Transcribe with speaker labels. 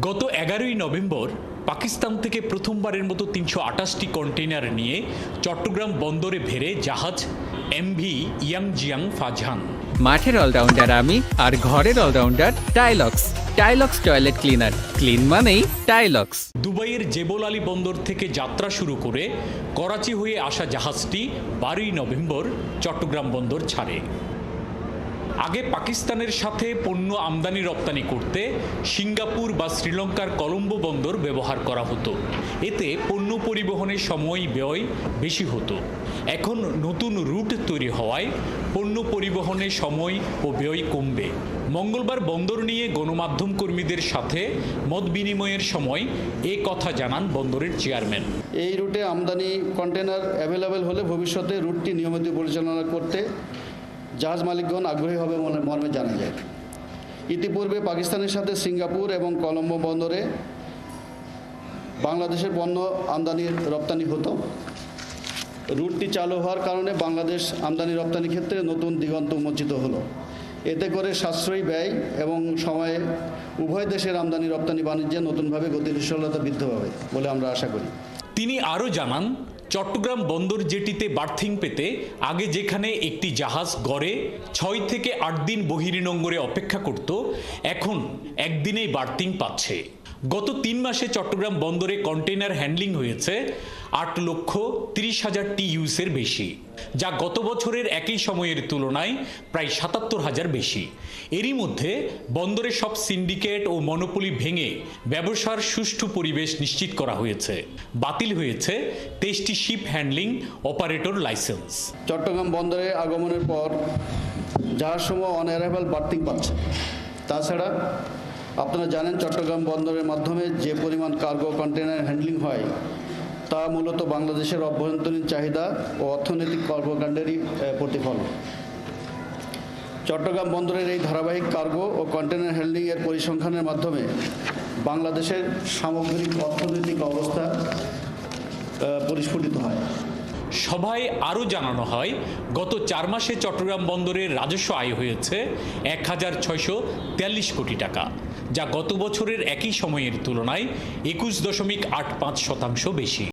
Speaker 1: গত এগারোই নভেম্বর পাকিস্তান থেকে প্রথমবারের মতো তিনশো আটাশটি কন্টেইনার নিয়ে চট্টগ্রাম বন্দরে ভেড়ে জাহাজ এমভি ইয়াংজিয়াং ফাজহান।
Speaker 2: মাঠের অলরাউন্ডার আমি আর ঘরের allrounder Tilex. Tilex toilet cleaner. Clean মানেই টাইলক্স।
Speaker 1: দুবাইয়ের জেবল আলী বন্দর থেকে যাত্রা শুরু করে করাচি হয়ে আসা জাহাজটি বারোই নভেম্বর চট্টগ্রাম বন্দর ছাড়ে। আগে পাকিস্তানের সাথে পণ্য আমদানি রপ্তানি করতে সিঙ্গাপুর বা শ্রীলঙ্কার কলম্বো বন্দর ব্যবহার করা হতো। এতে পণ্য পরিবহনের সময় ব্যয় বেশি হতো। এখন নতুন রুট তৈরি হওয়ায় পণ্য পরিবহনের সময় ও ব্যয় কমবে। মঙ্গলবার বন্দর নিয়ে গণমাধ্যম কর্মীদের সাথে মত বিনিময়ের সময় এ কথা জানান বন্দরের চেয়ারম্যান।
Speaker 3: এই রুটে আমদানি কন্টেনার অ্যাভেলেবেল হলে ভবিষ্যতে রুটটি নিয়মিত পরিচালনা করতে জাহাজ মালিকগণ আগ্রহী হবে মর্মে জানা যায়। ইতিপূর্বে পাকিস্তানের সাথে সিঙ্গাপুর এবং কলম্বো বন্দরে বাংলাদেশের পণ্য আমদানি রপ্তানি হতো। রুটটি চালু হওয়ার কারণে বাংলাদেশ আমদানি রপ্তানি ক্ষেত্রে নতুন দিগন্ত উন্মোচিত হলো। এতে করে সাশ্রয়ী ব্যয় এবং সময়ে উভয় দেশের আমদানি রপ্তানি বাণিজ্যে নতুনভাবে গতিশীলতা বৃদ্ধি হবে বলে আমরা আশা করি।
Speaker 1: তিনি আরও জানান, চট্টগ্রাম বন্দর জেটিতে বার্থিং পেতে আগে যেখানে একটি জাহাজ গড়ে ছয় থেকে আট দিন বহিরিনঙ্গরে অপেক্ষা করত, এখন একদিনেই বার্থিং পাচ্ছে। গত তিন মাসে চট্টগ্রাম বন্দরে কন্টেইনার হ্যান্ডলিং হয়েছে আট লক্ষ তিরিশ হাজার টি ইউসের বেশি, যা গত বছরের একই সময়ের তুলনায় প্রায় সাতাত্তর হাজার বেশি। এরই মধ্যে বন্দরের সব সিন্ডিকেট ও মনোপলি ভেঙে ব্যবসার সুষ্ঠু পরিবেশ নিশ্চিত করা হয়েছে। বাতিল হয়েছে তেইশটি ship handling operator licence.
Speaker 3: Chattogram বন্দরে আগমনের পর জাহাজসমূহ সময় অ্যারাইভাল বার্থিং পাচ্ছে, তাছাড়া আপনারা জানেন চট্টগ্রাম বন্দরের মাধ্যমে যে পরিমাণ কার্গো কন্টেনার হ্যান্ডলিং হয় তা মূলত বাংলাদেশের অভ্যন্তরীণ চাহিদা ও অর্থনৈতিক কর্মকাণ্ডেরই আহ, প্রতিফলন চট্টগ্রাম বন্দরের এই ধারাবাহিক কার্গো ও কন্টেনার হ্যান্ডলিংয়ের পরিসংখ্যানের মাধ্যমে বাংলাদেশের সামগ্রিক অর্থনৈতিক অবস্থা পরিস্ফুটিত হয়।
Speaker 1: সভায় আরও জানানো হয় গত চার মাসে চট্টগ্রাম বন্দরের রাজস্ব আয় হয়েছে এক হাজার ছয়শো কোটি টাকা। যা গত বছরের একই সময়ের তুলনায় একুশ দশমিক আট পাঁচ শতাংশ বেশি।